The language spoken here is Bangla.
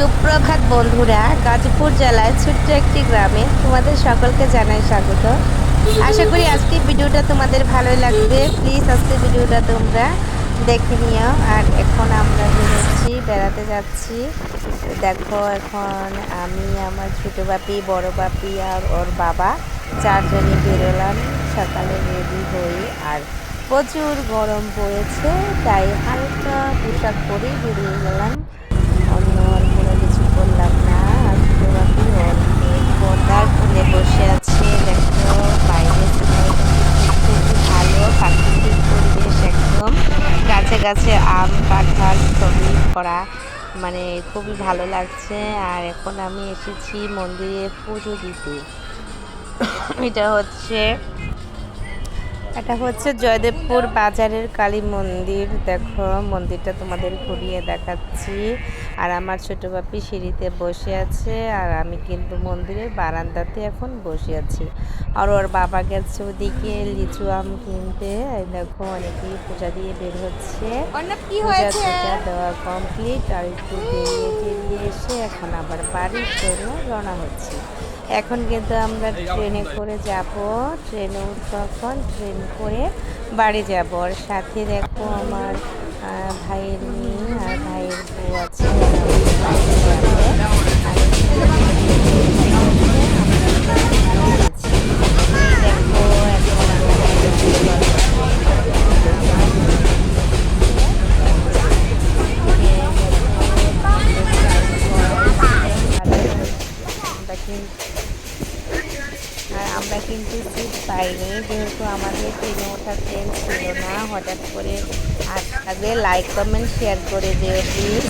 সুপ্রভাত বন্ধুরা, গাজীপুর জেলায় ছোট্ট একটি গ্রামে তোমাদের সকলকে জানাই স্বাগত। আশা করি আজকে ভিডিওটা তোমাদের ভালোই লাগবে। প্লিজ আজকে ভিডিওটা তোমরা দেখে নিও। আর এখন আমরা বেরোচ্ছি, বেড়াতে যাচ্ছি। দেখো, এখন আমি, আমার ছোটো বাপি, বড় বাপি আর ওর বাবা চারজনই বেরোলাম সকালে রেডি হয়ে। আর প্রচুর গরম পড়েছে, তাই হালকা পোশাক পরেই বেরিয়ে গেলাম অন্য আর কোনো কিছু করলাম না আর বাপি ওর বন্ধার ফুলে বসে আছে দেখো বাইরে খুব ভালো প্রাকৃতিক পরিবেশ একদম গাছে, আম কাঁঠাল সবই করা। মানে খুবই ভালো লাগছে। আর এখন আমি এসেছি মন্দিরে পুজো দিতে। এটা হচ্ছে এটা হচ্ছে জয়দেবপুর বাজারের কালী মন্দির। দেখো মন্দিরটা তোমাদের ঘুরিয়ে দেখাচ্ছি। আর আমার ছোট বাপি সিঁড়িতে বসে আছে আর আমি কিন্তু মন্দিরের বারান্দাতে এখন বসে আছি। আর ওর বাবা গেছে ওদিকে লিচু আম কিনতে। দেখো অনেকেই পূজা দিয়ে বের হচ্ছে। পূজা টুজা দেওয়া কমপ্লিট আর একটু বেরিয়ে এসে এখন আবার বাড়ির জন্য রওনা হচ্ছে। এখন কিন্তু আমরা ট্রেনে করে যাব ট্রেনে এখন ট্রেন করে বাড়ি যাব। আর সাথে দেখো আমার ভাইয়ের মেয়ে আর ভাইয়ের বউ আছে। ওরা আমাদের সাথে যাবে। আর দেখো এখন আমরা কিন্তু আর সিট পাইনি। যেহেতু আমাদের ট্রেনে ওঠার ট্রেন ছিল না, হঠাৎ করে আটকাবে লাইক কমেন্ট শেয়ার করে দিও প্লিজ